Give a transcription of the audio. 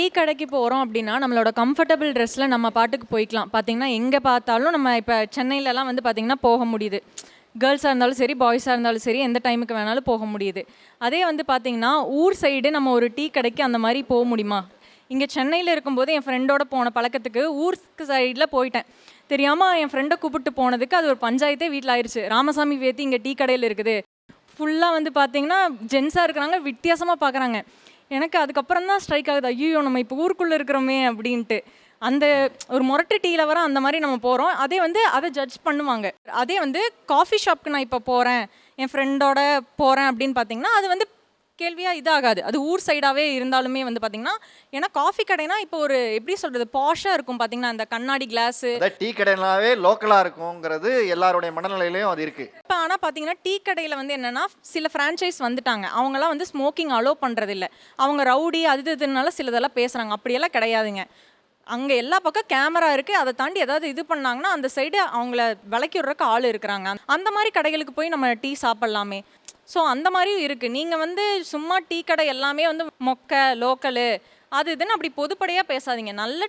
Tea கடைக்கு போகிறோம் அப்படின்னா நம்மளோட கம்ஃபர்டபுள் ட்ரெஸ்ஸில் நம்ம பாட்டுக்கு போய்க்கலாம். பார்த்தீங்கன்னா எங்கே பார்த்தாலும் நம்ம இப்போ சென்னையிலலாம் வந்து பார்த்திங்கன்னா போக முடியுது. கேர்ள்ஸாக இருந்தாலும் சரி பாய்ஸாக இருந்தாலும் சரி எந்த டைமுக்கு வேணாலும் போக முடியுது. அதே வந்து பார்த்திங்கன்னா ஊர் சைடு நம்ம ஒரு டீ கடைக்கு அந்த மாதிரி போக முடியுமா? இங்கே சென்னையில் இருக்கும்போது என் ஃப்ரெண்டோட போன பழக்கத்துக்கு ஊருக்கு சைடில் போயிட்டேன். தெரியாமல் என் ஃப்ரெண்டை கூப்பிட்டு போனதுக்கு அது ஒரு பஞ்சாயத்தே வீட்டில் ஆயிடுச்சு ராமசாமி வேத்தி இங்கே டீ கடையில் இருக்குது. ஃபுல்லாக வந்து பார்த்தீங்கன்னா ஜென்ஸாக இருக்கிறாங்க வித்தியாசமாக பார்க்குறாங்க எனக்கு அதுக்கப்புறம் தான் ஸ்ட்ரைக் ஆகுது. ஐயோ நம்ம இப்போ ஊருக்குள்ளே இருக்கிறோமே அப்படின்ட்டு. அந்த ஒரு மொரட்டு டீயில் வர அந்த மாதிரி நம்ம போகிறோம் அதே வந்து அதை ஜட்ஜ் பண்ணுவாங்க. அதே வந்து காஃபி ஷாப்க்கு நான் இப்போ போகிறேன் என் ஃப்ரெண்டோட போகிறேன் அப்படின்னு பார்த்தீங்கன்னா அது வந்து கேள்வியாக இதாகாது. அது ஊர் சைடாகவே இருந்தாலுமே வந்து பார்த்தீங்கன்னா ஏன்னா காஃபி கடைனா இப்போ ஒரு எப்படி சொல்கிறது பாஷாக இருக்கும் பார்த்தீங்கன்னா அந்த கண்ணாடி கிளாஸு டீ கடைனாவே லோக்கலாக இருக்குங்கிறது எல்லாருடைய மனநிலையிலையும் அது இருக்கு. இப்போ ஆனால் பார்த்தீங்கன்னா டீ கடையில் வந்து என்னன்னா சில ஃப்ரான்ச்சைஸ் வந்துட்டாங்க. அவங்களாம் வந்து ஸ்மோக்கிங் அலோவ் பண்ணுறதில்ல அவங்க ரவுடி அது இதுனால சிலதெல்லாம் பேசுகிறாங்க அப்படியெல்லாம் கிடையாதுங்க. அங்கே எல்லா பக்கம் கேமரா இருக்குது அதை தாண்டி ஏதாவது இது பண்ணாங்கன்னா அந்த சைடு அவங்கள விளக்கி விட்றக்கு ஆள் இருக்கிறாங்க. அந்த மாதிரி கடைகளுக்கு போய் நம்ம டீ சாப்பிட்லாமே. ஸோ அந்த மாதிரியும் இருக்குது நீங்கள் வந்து சும்மா டீ கடை எல்லாமே வந்து மொக்க லோக்கலு அது இதுன்னு அப்படி பொதுப்படையாக பேசாதீங்க. நல்ல